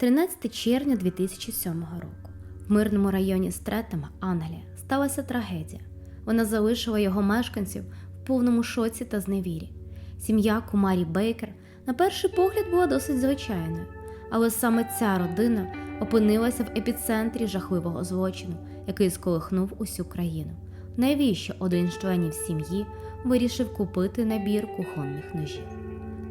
13 червня 2007 року в мирному районі Стретема, Англія, сталася трагедія. Вона залишила його мешканців в повному шоці та зневірі. Сім'я Кумарі Бейкер на перший погляд була досить звичайною, але саме ця родина опинилася в епіцентрі жахливого злочину, який сколихнув усю країну. Навіщо один з членів сім'ї вирішив купити набір кухонних ножів?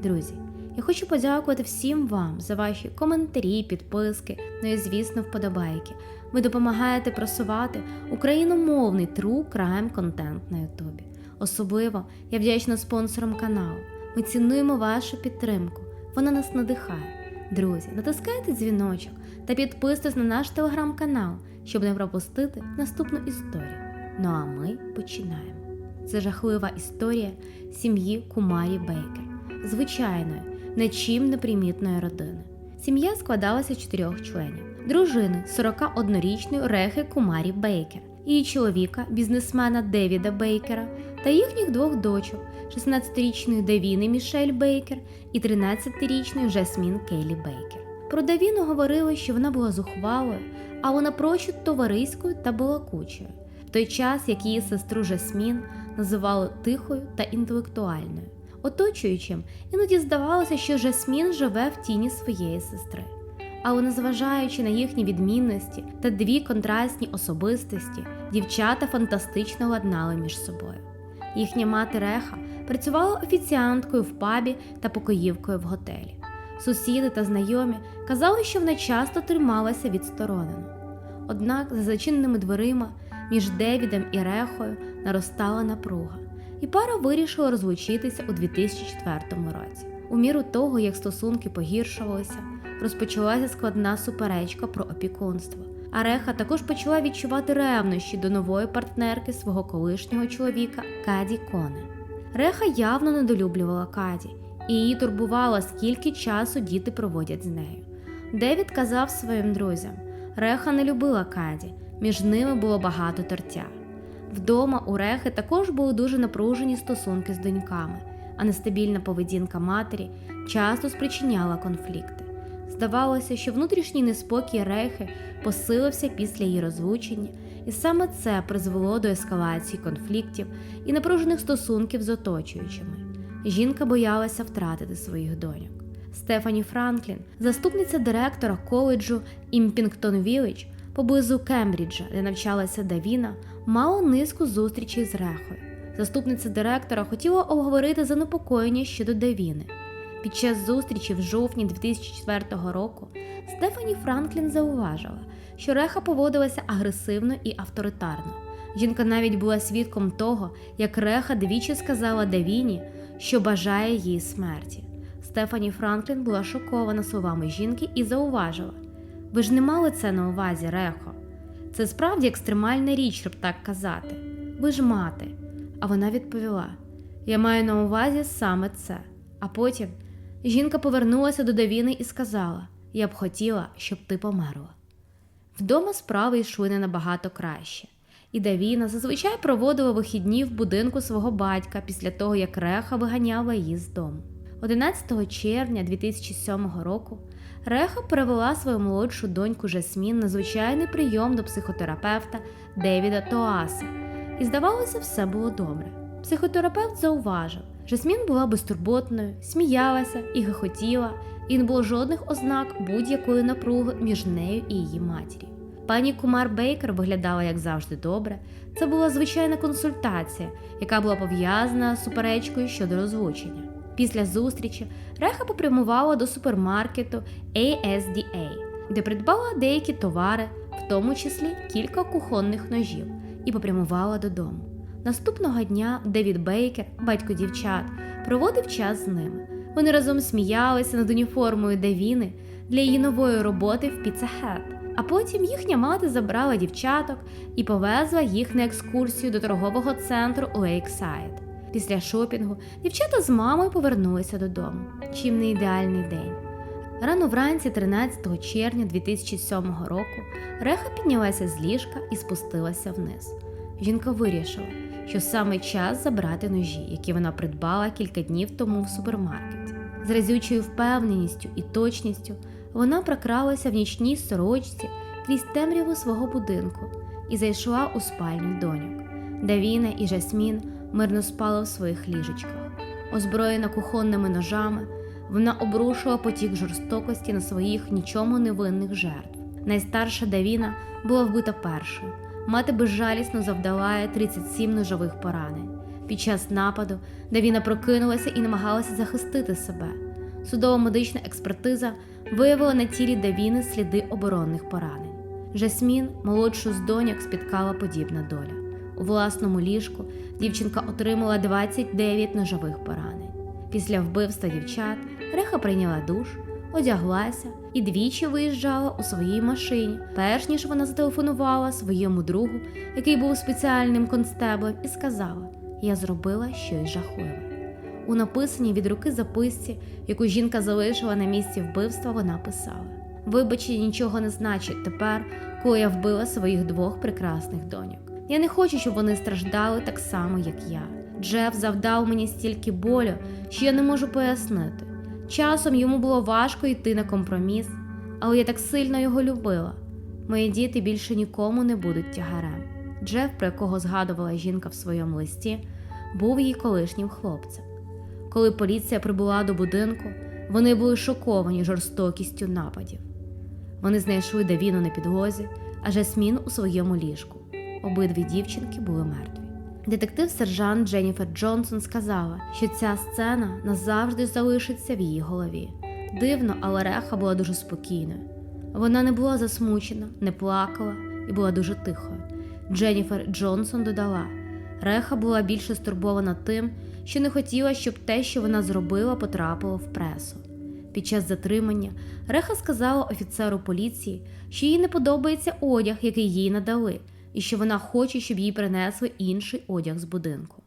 Друзі, я хочу подякувати всім вам за ваші коментарі, підписки, ну і, звісно, вподобайки. Ви допомагаєте просувати україномовний true crime контент на Ютубі. Особливо я вдячна спонсорам каналу. Ми цінуємо вашу підтримку. Вона нас надихає. Друзі, натискайте дзвіночок та підписуйтесь на наш телеграм-канал, щоб не пропустити наступну історію. Ну а ми починаємо. Це жахлива історія сім'ї Кумарі Бейкер, звичайної, нічим непримітної родини. Сім'я складалася з чотирьох членів: дружини 41-річної Рехи Кумарі Бейкер, її чоловіка, бізнесмена Девіда Бейкера та їхніх двох дочок 16-річної Давіни Мішель Бейкер і 13-річної Жасмін Кейлі Бейкер. Про Давіну говорили, що вона була зухвалою, а вона прочут товариською та балакучою, в той час як її сестру Жасмін називали тихою та інтелектуальною. Оточуючим іноді здавалося, що Жасмін живе в тіні своєї сестри. Але незважаючи на їхні відмінності та дві контрастні особистості, дівчата фантастично ладнали між собою. Їхня мати Реха працювала офіціанткою в пабі та покоївкою в готелі. Сусіди та знайомі казали, що вона часто трималася відсторонено. Однак за зачиненими дверима між Девідом і Рехою наростала напруга, і пара вирішила розлучитися у 2004 році. У міру того, як стосунки погіршувалися, розпочалася складна суперечка про опікунство. А Реха також почала відчувати ревнощі до нової партнерки свого колишнього чоловіка Каді Коне. Реха явно недолюблювала Каді, і її турбувало, скільки часу діти проводять з нею. Девід казав своїм друзям: Реха не любила Каді, між ними було багато тертя. Вдома у Рехи також були дуже напружені стосунки з доньками, а нестабільна поведінка матері часто спричиняла конфлікти. Здавалося, що внутрішній неспокій Рехи посилився після її розлучення, і саме це призвело до ескалації конфліктів і напружених стосунків з оточуючими. Жінка боялася втратити своїх доньок. Стефані Франклін, заступниця директора коледжу Імпінгтон Віллідж поблизу Кембриджа, де навчалася Давіна, мала низку зустрічей з Рехою. Заступниця директора хотіла обговорити занепокоєння щодо Давіни. Під час зустрічі в жовтні 2004 року Стефані Франклін зауважила, що Реха поводилася агресивно і авторитарно. Жінка навіть була свідком того, як Реха двічі сказала Давіні, що бажає її смерті. Стефані Франклін була шокована словами жінки і зауважила: Ви ж не мали це на увазі, Рехо. Це справді екстремальна річ, щоб так казати. Ви ж мати. А вона відповіла: Я маю на увазі саме це. А потім жінка повернулася до Давіни і сказала: Я б хотіла, щоб ти померла. Вдома справи йшли не набагато краще, і Давіна зазвичай проводила вихідні в будинку свого батька після того, як Реха виганяла її з дому. 11 червня 2007 року Реха перевела свою молодшу доньку Жасмін на звичайний прийом до психотерапевта Девіда Тоаса, і здавалося, все було добре. Психотерапевт зауважив, Жасмін була безтурботною, сміялася і гихотіла, і не було жодних ознак будь-якої напруги між нею і її матір'ю. Пані Кумар Бейкер виглядала як завжди добре. Це була звичайна консультація, яка була пов'язана з суперечкою щодо розлучення. Після зустрічі Реха попрямувала до супермаркету ASDA, де придбала деякі товари, в тому числі кілька кухонних ножів, і попрямувала додому. Наступного дня Девід Бейкер, батько дівчат, проводив час з ними. Вони разом сміялися над уніформою Давіни для її нової роботи в Hut. А потім їхня мати забрала дівчаток і повезла їх на екскурсію до торгового центру Лейксайд. Після шопінгу дівчата з мамою повернулися додому. Чим не ідеальний день. Рано вранці, 13 червня 2007 року, Реха піднялася з ліжка і спустилася вниз. Жінка вирішила, що саме час забрати ножі, які вона придбала кілька днів тому в супермаркеті. З разючою впевненістю і точністю Вона прокралася в нічній сорочці крізь темряву свого будинку і зайшла у спальню доньок. Давіна і Жасмін мирно спали в своїх ліжечках. Озброєна кухонними ножами, вона обрушила потік жорстокості на своїх нічому невинних жертв. Найстарша Давіна була вбита першою. Мати безжалісно завдала 37 ножових поранень. Під час нападу Давіна прокинулася і намагалася захистити себе. Судово-медична експертиза виявила на тілі Давіни сліди оборонних поранень. Жасмін, молодшу з доньок, спіткала подібна доля. У власному ліжку дівчинка отримала 29 ножових поранень. Після вбивства дівчат Реха прийняла душ, одяглася і двічі виїжджала у своїй машині, перш ніж вона зателефонувала своєму другу, який був спеціальним констеблем, і сказала: Я зробила щось жахливе. У написаній від руки записці, яку жінка залишила на місці вбивства, вона писала: Вибачення нічого не значить тепер, коли я вбила своїх двох прекрасних доньок. Я не хочу, щоб вони страждали так само, як я. Джеф завдав мені стільки болю, що я не можу пояснити. Часом йому було важко йти на компроміс, але я так сильно його любила. Мої діти більше нікому не будуть тягарем. Джеф, про якого згадувала жінка в своєму листі, був її колишнім хлопцем. Коли поліція прибула до будинку, вони були шоковані жорстокістю нападів. Вони знайшли Давіну на підлозі, а Жасмін у своєму ліжку. Обидві дівчинки були мертві. Детектив-сержант Дженніфер Джонсон сказала, що ця сцена назавжди залишиться в її голові. Дивно, але Реха була дуже спокійною. Вона не була засмучена, не плакала і була дуже тихою. Дженніфер Джонсон додала: Реха була більше стурбована тим, що не хотіла, щоб те, що вона зробила, потрапило в пресу. Під час затримання Реха сказала офіцеру поліції, що їй не подобається одяг, який їй надали, і що вона хоче, щоб їй принесли інший одяг з будинку.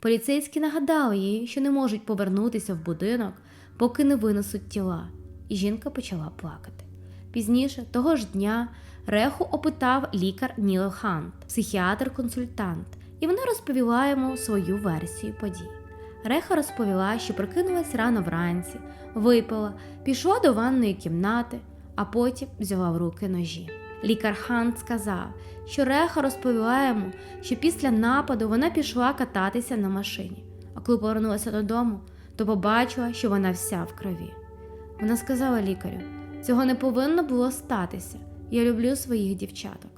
Поліцейські нагадали їй, що не можуть повернутися в будинок, поки не винесуть тіла, і жінка почала плакати. Пізніше того ж дня Реху опитав лікар Ніл Хант, психіатр-консультант, і вона розповіла йому свою версію подій. Реха розповіла, що прокинулась рано вранці, випила, пішла до ванної кімнати, а потім взяла в руки ножі. Лікар Хант сказав, що Реха розповіла йому, що після нападу вона пішла кататися на машині, а коли повернулася додому, то побачила, що вона вся в крові. Вона сказала лікарю: цього не повинно було статися. Я люблю своїх дівчаток.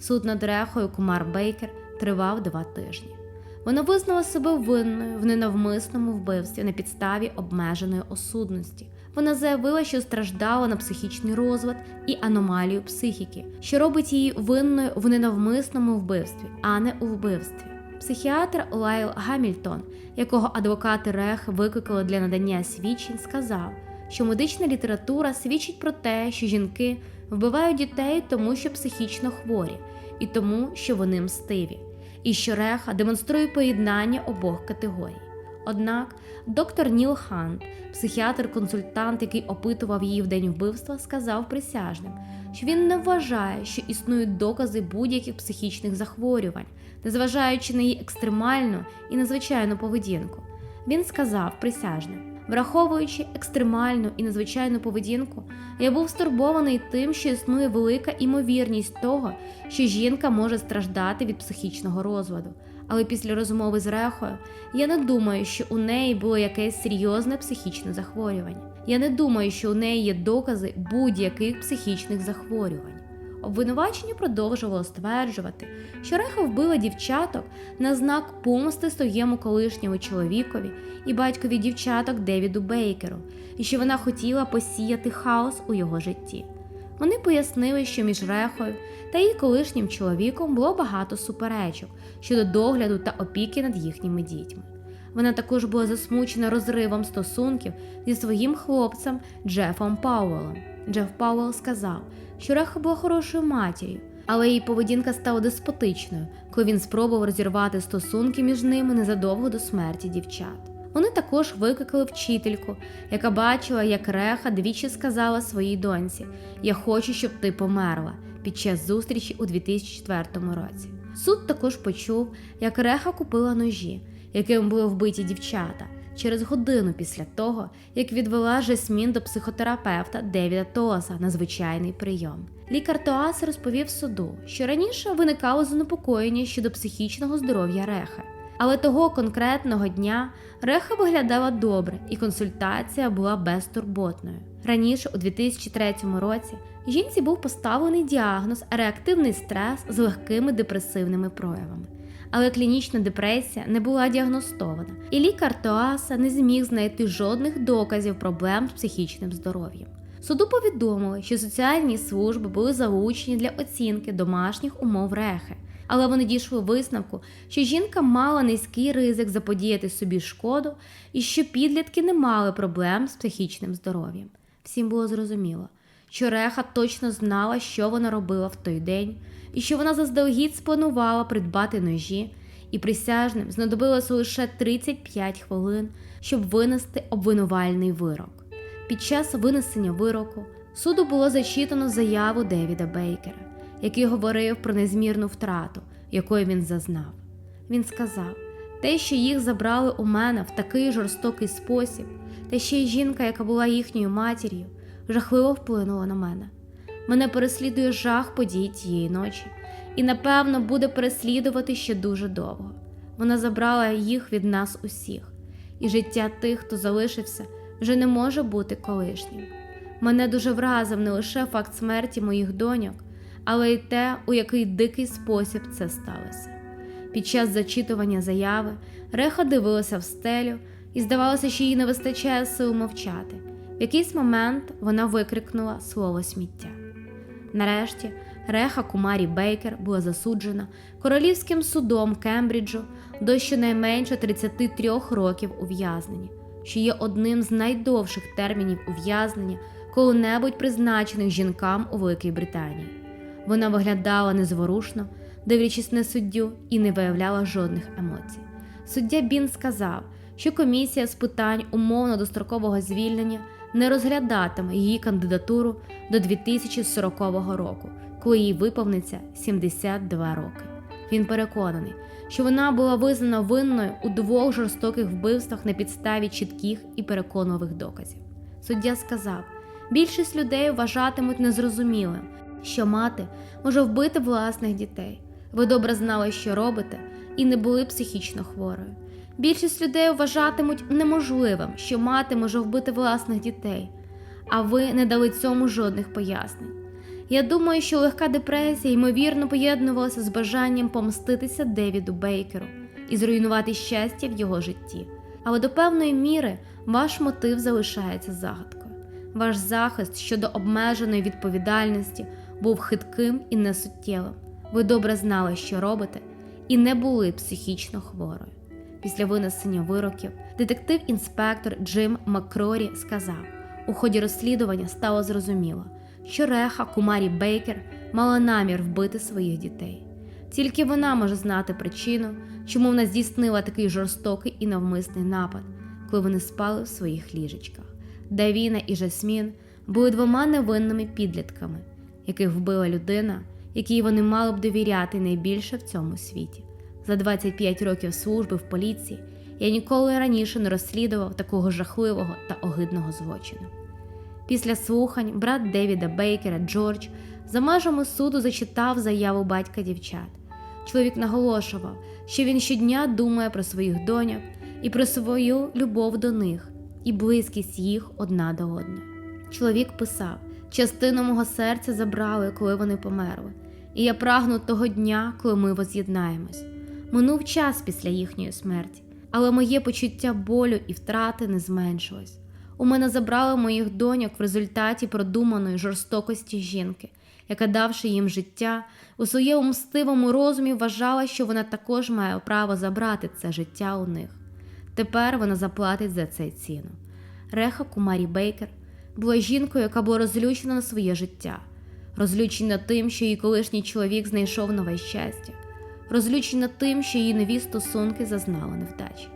Суд над Рехою Кумар Бейкер тривав два тижні. Вона визнала себе винною в ненавмисному вбивстві на підставі обмеженої осудності. Вона заявила, що страждала на психічний розлад і аномалію психіки, що робить її винною в ненавмисному вбивстві, а не у вбивстві. Психіатр Лайл Гамільтон, якого адвокати Рех викликали для надання свідчень, сказав, що медична література свідчить про те, що жінки вбивають дітей тому, що психічно хворі, і тому, що вони мстиві і що Реха демонструє поєднання обох категорій. Однак доктор Ніл Хант, психіатр-консультант, який опитував її в день вбивства, сказав присяжним, що він не вважає, що існують докази будь-яких психічних захворювань, незважаючи на її екстремальну і надзвичайну поведінку. Він сказав присяжним. Враховуючи екстремальну і надзвичайну поведінку, я був стурбований тим, що існує велика імовірність того, що жінка може страждати від психічного розладу. Але після розмови з Рехою я не думаю, що у неї було якесь серйозне психічне захворювання. Я не думаю, що у неї є докази будь-яких психічних захворювань. Обвинувачення продовжувало стверджувати, що Реха вбила дівчаток на знак помсти своєму колишньому чоловікові і батькові дівчаток Девіду Бейкеру, і що вона хотіла посіяти хаос у його житті. Вони пояснили, що між Рехою та її колишнім чоловіком було багато суперечок щодо догляду та опіки над їхніми дітьми. Вона також була засмучена розривом стосунків зі своїм хлопцем Джефом Пауэллом. Джеф Пауэлл сказав, що Реха була хорошою матір'ю, але її поведінка стала деспотичною, коли він спробував розірвати стосунки між ними незадовго до смерті дівчат. Вони також викликали вчительку, яка бачила, як Реха двічі сказала своїй доньці: Я хочу, щоб ти померла під час зустрічі у 2004 році. Суд також почув, як Реха купила ножі, яким були вбиті дівчата, через годину після того, як відвела Жасмін до психотерапевта Девіда Тоаса на звичайний прийом. Лікар Тоас розповів суду, що раніше виникало занепокоєння щодо психічного здоров'я Рехи. Але того конкретного дня Реха виглядала добре, і консультація була безтурботною. Раніше, у 2003 році, жінці був поставлений діагноз реактивний стрес з легкими депресивними проявами. Але клінічна депресія не була діагностована, і лікар Тоаса не зміг знайти жодних доказів проблем з психічним здоров'ям. Суду повідомили, що соціальні служби були залучені для оцінки домашніх умов рехи, але вони дійшли висновку, що жінка мала низький ризик заподіяти собі шкоду і що підлітки не мали проблем з психічним здоров'ям. Всім було зрозуміло, що Реха точно знала, що вона робила в той день, і що вона заздалегідь спланувала придбати ножі, і присяжним знадобилося лише 35 хвилин, щоб винести обвинувальний вирок. Під час винесення вироку суду було зачитано заяву Девіда Бейкера, який говорив про незмірну втрату, якої він зазнав. Він сказав: те, що їх забрали у мене в такий жорстокий спосіб, та ще й жінка, яка була їхньою матір'ю, жахливо вплинула на мене. Мене переслідує жах подій тієї ночі, і, напевно, буде переслідувати ще дуже довго. Вона забрала їх від нас усіх, і життя тих, хто залишився, вже не може бути колишнім. Мене дуже вразив не лише факт смерті моїх доньок, але й те, у який дикий спосіб це сталося. Під час зачитування заяви Реха дивилася в стелю, і здавалося, що їй не вистачає сил мовчати. В якийсь момент вона викрикнула слово сміття. Нарешті Реха Кумарі Бейкер була засуджена королівським судом Кембриджу до щонайменше 33 років ув'язнення, що є одним з найдовших термінів ув'язнення коли-небудь призначених жінкам у Великій Британії. Вона виглядала незворушно, дивлячись на суддю, і не виявляла жодних емоцій. Суддя Бін сказав, що комісія з питань умовно дострокового звільнення не розглядатиме її кандидатуру до 2040 року, коли їй виповниться 72 роки. Він переконаний, що вона була визнана винною у двох жорстоких вбивствах на підставі чітких і переконливих доказів. Суддя сказав: більшість людей вважатимуть незрозумілим, що мати може вбити власних дітей. Ви добре знали, що робите, і не були психічно хворою. Більшість людей вважатимуть неможливим, що мати може вбити власних дітей, а ви не дали цьому жодних пояснень. Я думаю, що легка депресія ймовірно поєднувалася з бажанням помститися Девіду Бейкеру і зруйнувати щастя в його житті. Але до певної міри ваш мотив залишається загадкою. Ваш захист щодо обмеженої відповідальності був хитким і несуттєвим. Ви добре знали, що робите, і не були психічно хворою. Після винесення вироків детектив-інспектор Джим Маккрорі сказав: у ході розслідування стало зрозуміло, що Реха Кумарі Бейкер мала намір вбити своїх дітей. Тільки вона може знати причину, чому вона здійснила такий жорстокий і навмисний напад, коли вони спали в своїх ліжечках. Давіна і Жасмін були двома невинними підлітками, яких вбила людина, якій вони мали б довіряти найбільше в цьому світі. За 25 років служби в поліції я ніколи раніше не розслідував такого жахливого та огидного злочину. Після слухань брат Девіда Бейкера Джордж за межами суду зачитав заяву батька дівчат. Чоловік наголошував, що він щодня думає про своїх доньок і про свою любов до них і близькість їх одна до одної. Чоловік писав: частину мого серця забрали, коли вони померли, і я прагну того дня, коли ми воз'єднаємось. Минув час після їхньої смерті, але моє почуття болю і втрати не зменшилось. У мене забрали моїх доньок в результаті продуманої жорстокості жінки, яка, давши їм життя, у своєму мстивому розумі вважала, що вона також має право забрати це життя у них. Тепер вона заплатить за це ціну. Реха Кумарі Бейкер була жінкою, яка була розлючена на своє життя, розлючена тим, що її колишній чоловік знайшов нове щастя, розлючена тим, що її нові стосунки зазнали невдачі.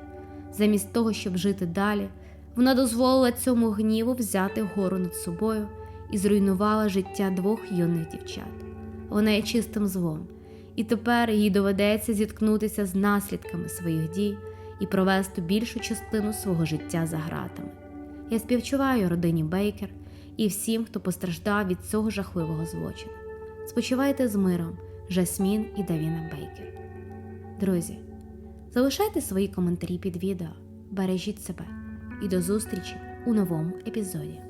Замість того, щоб жити далі, вона дозволила цьому гніву взяти гору над собою і зруйнувала життя двох юних дівчат. Вона є чистим злом, і тепер їй доведеться зіткнутися з наслідками своїх дій і провести більшу частину свого життя за ґратами. Я співчуваю родині Бейкер і всім, хто постраждав від цього жахливого злочину. Спочивайте з миром, Жасмін і Давіна Бейкер. Друзі, залишайте свої коментарі під відео, бережіть себе і до зустрічі у новому епізоді.